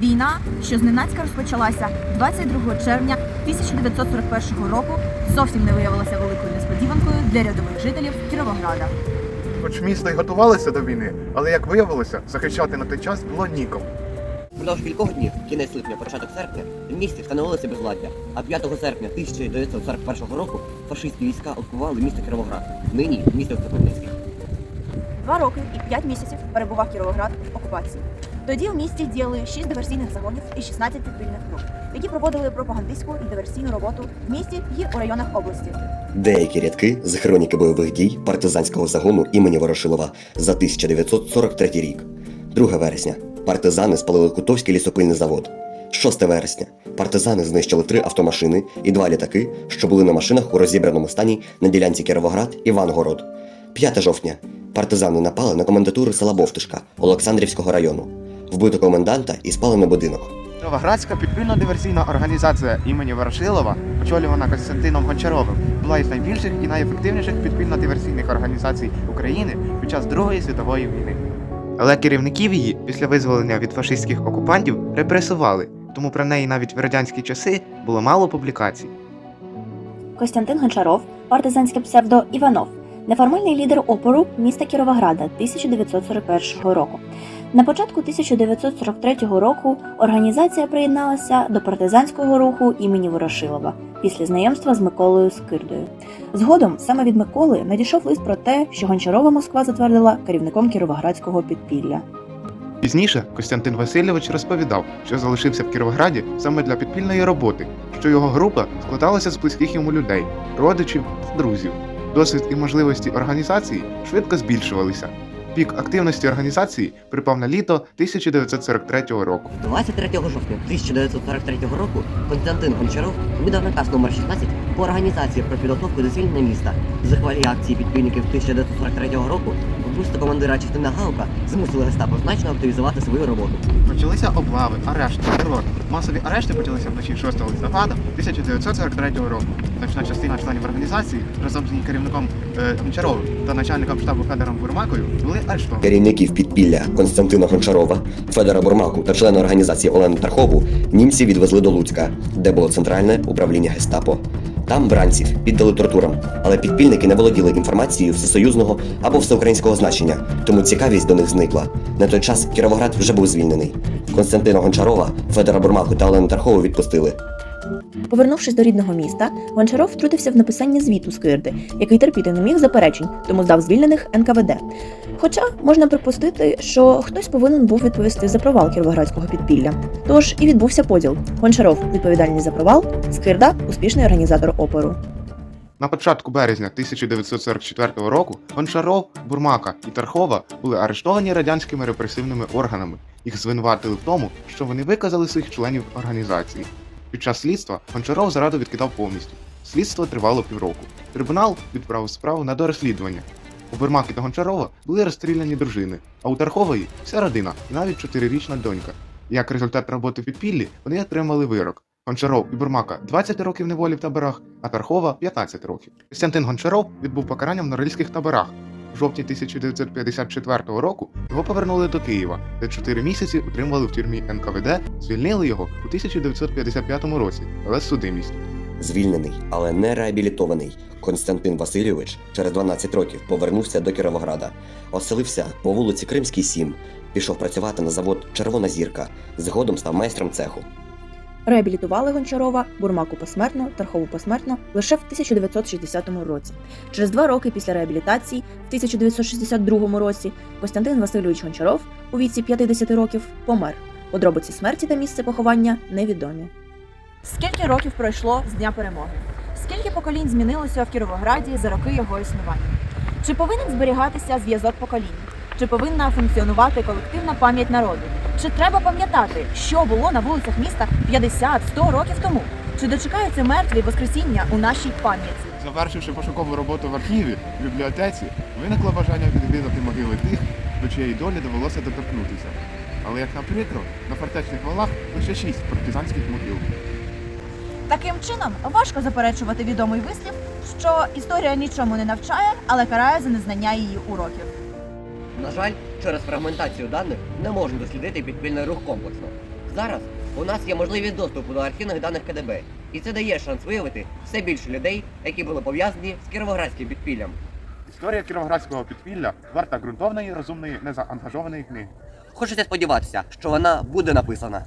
Війна, що зненацька розпочалася 22 червня 1941 року, зовсім не виявилася великою несподіванкою для рядових жителів Кіровограда. Хоч місто й готувалося до війни, але як виявилося, захищати на той час було нікому. Впродовж кількох днів, кінець липня, початок серпня, в місті встановилося безладдя, а 5 серпня 1941 року фашистські війська окупували місто Кіровоград. Нині місто Кропивницький. Два роки і п'ять місяців перебував Кіровоград в окупації. Тоді в місті діяли 6 диверсійних загонів і 16 підпільних груп, які проводили пропагандистську і диверсійну роботу в місті і у районах області. Деякі рядки з хроніки бойових дій партизанського загону імені Ворошилова за 1943 рік. 2 вересня. Партизани спалили Кутовський лісопильний завод. 6 вересня. Партизани знищили три автомашини і два літаки, що були на машинах у розібраному стані на ділянці Кіровоград Івангород. 5 жовтня. Партизани напали на комендатуру села Бовтишка Олександрівського району. Вбито коменданта і спалено будинок. Новоградська підпільно-диверсійна організація імені Ворошилова, очолювана Костянтином Гончаровим, була із найбільших і найефективніших підпільно-диверсійних організацій України під час Другої світової війни. Але керівників її після визволення від фашистських окупантів репресували, тому про неї навіть в радянські часи було мало публікацій. Костянтин Гончаров, партизанське псевдо Іванов, неформальний лідер опору міста Кіровограда 1941 року. На початку 1943 року організація приєдналася до партизанського руху імені Ворошилова після знайомства з Миколою Скирдою. Згодом саме від Миколи надійшов лист про те, що Гончарова Москва затвердила керівником кіровоградського підпілля. Пізніше Костянтин Васильович розповідав, що залишився в Кіровограді саме для підпільної роботи, що його група складалася з близьких йому людей, родичів та друзів. Досвід і можливості організації швидко збільшувалися. Пік активності організації припав на літо 1943 року. 23 жовтня 1943 року Константин Гончаров видав наказ номер 16 по організації про підготовку до звільнення міста. Захвалі акції підпільників 1943 року вбивство командира частини Гаука змусили гестапо значно активізувати свою роботу. Почалися облави, арешти, терор. Масові арешти почалися вночі 6 листопада 1943 року. Значна частина членів організації разом з її керівником е, Гончаровим та начальником штабу Федором Бурмакою були арештовані. Керівників підпілля Константина Гончарова, Федора Бурмаку та члена організації Олену Тархову німці відвезли до Луцька, де було центральне управління гестапо. Там бранців піддали тортурам, але підпільники не володіли інформацією всесоюзного або всеукраїнського значення, тому цікавість до них зникла. На той час Кіровоград вже був звільнений. Константина Гончарова, Федора Бурмаку та Олену Тархову відпустили. Повернувшись до рідного міста, Гончаров втрутився в написання звіту Скирди, який терпіти не міг заперечень, тому здав звільнених НКВД. Хоча можна припустити, що хтось повинен був відповісти за провал кіровоградського підпілля. Тож і відбувся поділ. Гончаров відповідальний за провал, Скирда успішний організатор опору. На початку березня 1944 року Гончаров, Бурмака і Тархова були арештовані радянськими репресивними органами. Їх звинуватили в тому, що вони виказали своїх членів організації. Під час слідства Гончаров зраду відкидав повністю. Слідство тривало півроку. Трибунал відправив справу на дорозслідування. У Бурмаки та Гончарова були розстріляні дружини, а у Тархової вся родина і навіть чотирирічна донька. Як результат роботи в підпіллі, вони отримали вирок. Гончаров і Бурмака 20 років неволі в таборах, а Тархова 15 років. Костянтин Гончаров відбув покарання в норильських таборах. Жовтні 1954 року його повернули до Києва, де 4 місяці утримували в тюрмі НКВД, звільнили його у 1955 році, але з судимістю. Звільнений, але не реабілітований, Константин Васильович через 12 років повернувся до Кіровограда, оселився по вулиці Кримській 7, пішов працювати на завод Червона зірка, згодом став майстром цеху. Реабілітували Гончарова, Бурмаку посмертно, Тархову посмертно лише в 1960 році. Через два роки після реабілітації, в 1962 році, Костянтин Васильович Гончаров у віці 50 років помер. Подробиці смерті та місце поховання невідомі. Скільки років пройшло з дня перемоги? Скільки поколінь змінилося в Кіровограді за роки його існування? Чи повинен зберігатися зв'язок поколінь? Чи повинна функціонувати колективна пам'ять народу? Чи треба пам'ятати, що було на вулицях міста 50-100 років тому? Чи дочекаються мертві воскресіння у нашій пам'яті? Завершивши пошукову роботу в архіві, в бібліотеці, виникло бажання відвідати могили тих, до чиєї долі довелося доторкнутися. Але як на прикро, на фортечних валах лише шість партизанських могил. Таким чином, важко заперечувати відомий вислів, що історія нічому не навчає, але карає за незнання її уроків. На жаль, через фрагментацію даних не можна дослідити підпільний рух комплексно. Зараз у нас є можливість доступу до архівних даних КДБ, і це дає шанс виявити все більше людей, які були пов'язані з кіровоградським підпіллям. Історія кіровоградського підпілля варта ґрунтовної, розумної, незаангажованої книги. Хочеться сподіватися, що вона буде написана.